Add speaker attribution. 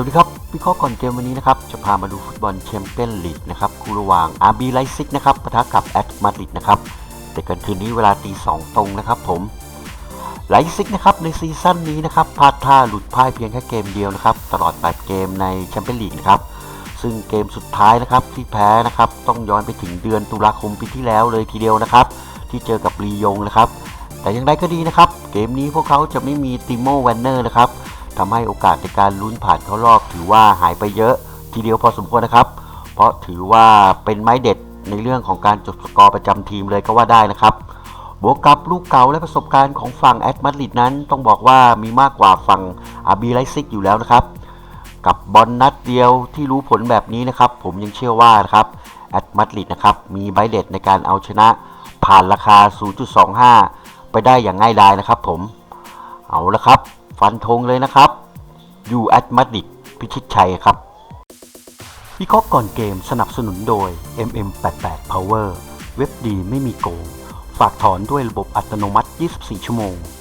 Speaker 1: วัสดีครับวิเคราะห์ก่อนเกมวันนี้นะครับ จะพามาดูฟุตบอลแชมเปี้ยนลีกนะครับ คู่ระหว่าง RB ไลซิกนะครับปะทะกับแอตมาดริดนะครับแต่กันคืนนี้เวลาตีสองตรงนะครับผมไลซิกนะครับในซีซั่นนี้นะครับพลาดท่าหลุดพ่ายเพียงแค่เกมเดียวนะครับ ตลอด 8 เกมในแชมเปี้ยนลีกนะครับซึ่งเกมสุดท้ายนะครับที่แพ้นะครับต้องย้อนไปถึงเดือนตุลาคมปีที่แล้วเลยทีเดียวนะครับ ที่เจอกับลียงนะครับ แต่อย่างไรก็ดีนะครับ เกมนี้พวกเขาจะไม่มีติโมแวนเนอร์นะครับ ทำให้โอกาสในการลุ้นผ่านเข้ารอบถือว่าหายไปเยอะทีเดียวพอสมควรนะครับ เพราะถือว่าเป็นไม้เด็ดในเรื่องของการจบสกอร์ประจำทีมเลยก็ว่าได้นะครับ บวกกับลูกเก่าและประสบการณ์ของฝั่งแอตมาดริดนั้น ต้องบอกว่ามีมากกว่าฝั่งอาบีไลซิกอยู่แล้วนะครับ กับบอลนัดเดียวที่รู้ผลแบบนี้นะครับ ผมยังเชื่อว่านะครับแอตมาดริดนะครับมีใบเด็ดในการเอาชนะ ผ่านราคา 0.25 ไปได้อย่างง่ายดายนะครับ ผมเอาละครับ ฟันธงเลยนะครับ ยูแอตมาดิกพิชิตชัยครับวิเคราะห์ก่อนเกมสนับสนุนโดย MM88 Power เว็บดีไม่มีโกง ฝากถอนด้วยระบบอัตโนมัติ 24 ชั่วโมง